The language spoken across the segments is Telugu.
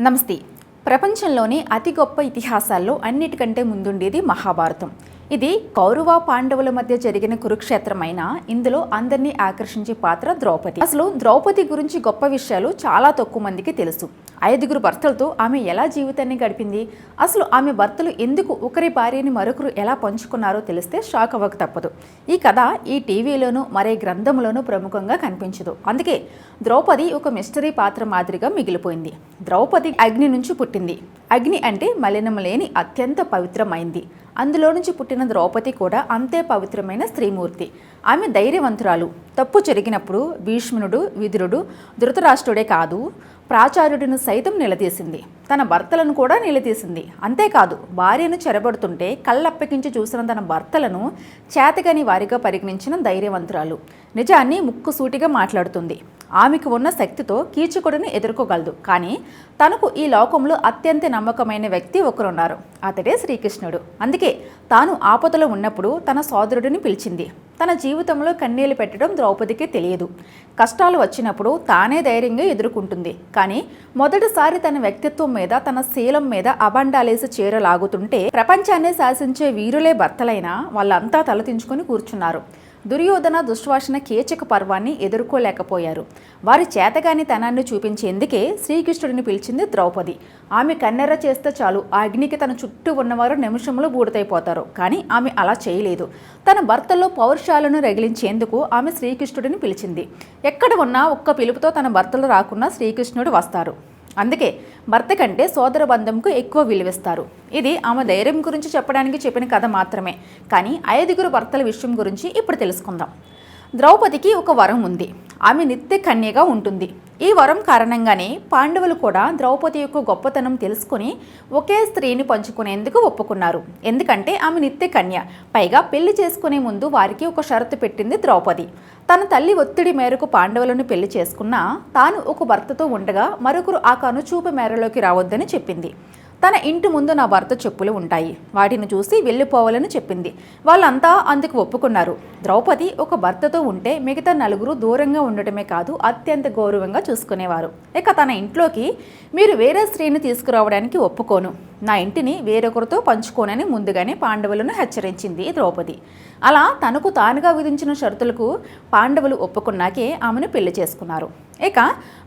నమస్తే. ప్రపంచంలోని అతి గొప్ప ఇతిహాసాల్లో అన్నిటికంటే ముందుండేది మహాభారతం. ఇది కౌరవ పాండవుల మధ్య జరిగిన కురుక్షేత్రమైన ఇందులో అందరినీ ఆకర్షించే పాత్ర ద్రౌపది. అసలు ద్రౌపది గురించి గొప్ప విషయాలు చాలా తక్కువ మందికి తెలుసు. ఐదుగురు భర్తలతో ఆమె ఎలా జీవితాన్ని గడిపింది? అసలు ఆమె భర్తలు ఎందుకు ఒకరి భార్యని మరొకరు ఎలా పంచుకున్నారో తెలిస్తే షాక్ అవ్వక తప్పదు. ఈ కథ ఈ టీవీలోనూ మరే గ్రంథంలోనూ ప్రముఖంగా కనిపించదు. అందుకే ద్రౌపది ఒక మిస్టరీ పాత్ర మాదిరిగా మిగిలిపోయింది. ద్రౌపది అగ్ని నుంచి పుట్టింది. అగ్ని అంటే మలినం లేని అత్యంత పవిత్రమైంది. అందులో నుంచి పుట్టిన ద్రౌపది కూడా అంతే పవిత్రమైన స్త్రీమూర్తి. ఆమె ధైర్యవంతురాలు. తప్పు జరిగినప్పుడు భీష్మునుడు విదురుడు ధృతరాష్ట్రుడే కాదు ప్రాచార్యుడిని సైతం నిలదీసింది. తన భర్తలను కూడా నిలదీసింది. అంతేకాదు భార్యను చెరబడుతుంటే కళ్ళప్పగించి చూసిన తన భర్తలను చేతగని వారిగా పరిగణించిన ధైర్యవంతురాలు. నిజాన్ని ముక్కుసూటిగా మాట్లాడుతుంది. ఆమెకు ఉన్న శక్తితో కీచకుడిని ఎదుర్కోగలదు. కానీ తనకు ఈ లోకంలో అత్యంత నమ్మకమైన వ్యక్తి ఒకరున్నారు. అతడే శ్రీకృష్ణుడు. అందుకే తాను ఆపదలో ఉన్నప్పుడు తన సోదరుడిని పిలిచింది. తన జీవితంలో కన్నీళ్ళు పెట్టడం ద్రౌపదికి తెలియదు. కష్టాలు వచ్చినప్పుడు తానే ధైర్యంగా ఎదుర్కొంటుంది. కానీ మొదటిసారి తన వ్యక్తిత్వం మీద తన శీలం మీద అబండాలేసి చీరలాగుతుంటే ప్రపంచాన్ని శాసించే వీరులే భర్తలైనా వాళ్ళంతా తలదించుకొని కూర్చున్నారు. దుర్యోధన దుశ్వాసన కీచక పర్వాన్ని ఎదుర్కోలేకపోయారు. వారి చేతగాని తనాన్ని చూపించేందుకే శ్రీకృష్ణుడిని పిలిచింది ద్రౌపది. ఆమె కన్నెర్ర చేస్తే చాలు ఆ అగ్నికి తన చుట్టూ ఉన్నవారు నిమిషంలో బూడిదైపోతారు. కానీ ఆమె అలా చేయలేదు. తన భర్తలో పౌరుషాలను రగిలించేందుకు ఆమె శ్రీకృష్ణుడిని పిలిచింది. ఎక్కడ ఉన్నా ఒక్క పిలుపుతో తన భర్తలు రాకున్నా శ్రీకృష్ణుడు వస్తారు. అందుకే భర్త కంటే సోదర బంధంకు ఎక్కువ విలువిస్తారు. ఇది ఆమె ధైర్యం గురించి చెప్పడానికి చెప్పిన కథ మాత్రమే. కానీ ఐదుగురు భర్తల విషయం గురించి ఇప్పుడు తెలుసుకుందాం. ద్రౌపదికి ఒక వరం ఉంది. ఆమె నిత్య కన్యగా ఉంటుంది. ఈ వరం కారణంగానే పాండవులు కూడా ద్రౌపది యొక్క గొప్పతనం తెలుసుకుని ఒకే స్త్రీని పంచుకునేందుకు ఒప్పుకున్నారు. ఎందుకంటే ఆమె నిత్య కన్య. పైగా పెళ్ళి చేసుకునే ముందు వారికి ఒక షరతు పెట్టింది ద్రౌపది. తన తల్లి ఒత్తిడి మేరకు పాండవులను పెళ్ళి చేసుకున్నా తాను ఒక భర్తతో ఉండగా మరొకరు ఆ కనుచూపు మేరలోకి రావద్దని చెప్పింది. తన ఇంటి ముందు నా భర్త చెప్పులు ఉంటాయి. వాటిని చూసి వెళ్ళిపోవాలని చెప్పింది. వాళ్ళంతా అందుకు ఒప్పుకున్నారు. ద్రౌపది ఒక భర్తతో ఉంటే మిగతా నలుగురు దూరంగా ఉండటమే కాదు అత్యంత గౌరవంగా చూసుకునేవారు. ఇక తన ఇంట్లోకి మీరు వేరే స్త్రీని తీసుకురావడానికి ఒప్పుకోను. నా ఇంటిని వేరొకరితో పంచుకోనని ముందుగానే పాండవులను హెచ్చరించింది ద్రౌపది. అలా తనకు తానుగా విధించిన షరతులకు పాండవులు ఒప్పుకున్నాకే ఆమెను పెళ్ళి చేసుకున్నారు. ఇక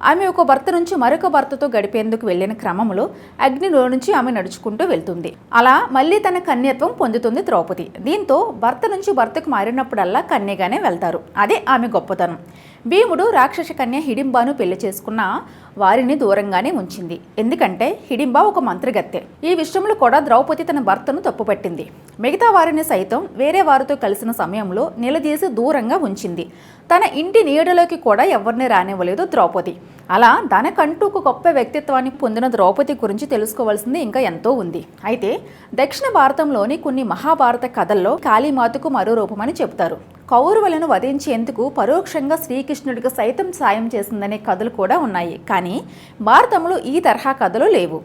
ఆమె ఒక భర్త నుంచి మరొక భర్తతో గడిపేందుకు వెళ్ళిన క్రమంలో అగ్నిలో నుంచి ఆమె నడుచుకుంటూ వెళ్తుంది. అలా మళ్ళీ తన కన్యత్వం పొందుతుంది ద్రౌపది. దీంతో భర్త నుంచి భర్తకు మారినప్పుడల్లా కన్యగానే వెళ్తారు. అదే ఆమె గొప్పతనం. భీముడు రాక్షస కన్య హిడింబాను పెళ్ళి చేసుకున్న వారిని దూరంగానే ఉంచింది. ఎందుకంటే హిడింబ ఒక మంత్రగత్తె. ఈ విషయంలో కూడా ద్రౌపది తన భర్తను తప్పుపట్టింది. మిగతా వారిని సైతం వేరే వారితో కలిసిన సమయంలో నిలదీసి దూరంగా ఉంచింది. తన ఇంటి నీడలోకి కూడా ఎవరిని రానివ్వలేదు ద్రౌపది. అలా తనకంటూ ఒక గొప్ప వ్యక్తిత్వాన్ని పొందిన ద్రౌపది గురించి తెలుసుకోవాల్సింది ఇంకా ఎంతో ఉంది. అయితే దక్షిణ భారతంలోని కొన్ని మహాభారత కథల్లో కాళీమాతకు మరో రూపమని చెబుతారు. కౌరవులను వధించేందుకు పరోక్షంగా శ్రీకృష్ణుడికి సైతం సాయం చేసిందనే కథలు కూడా ఉన్నాయి. కానీ భారతంలో ఈ తరహా కథలు లేవు.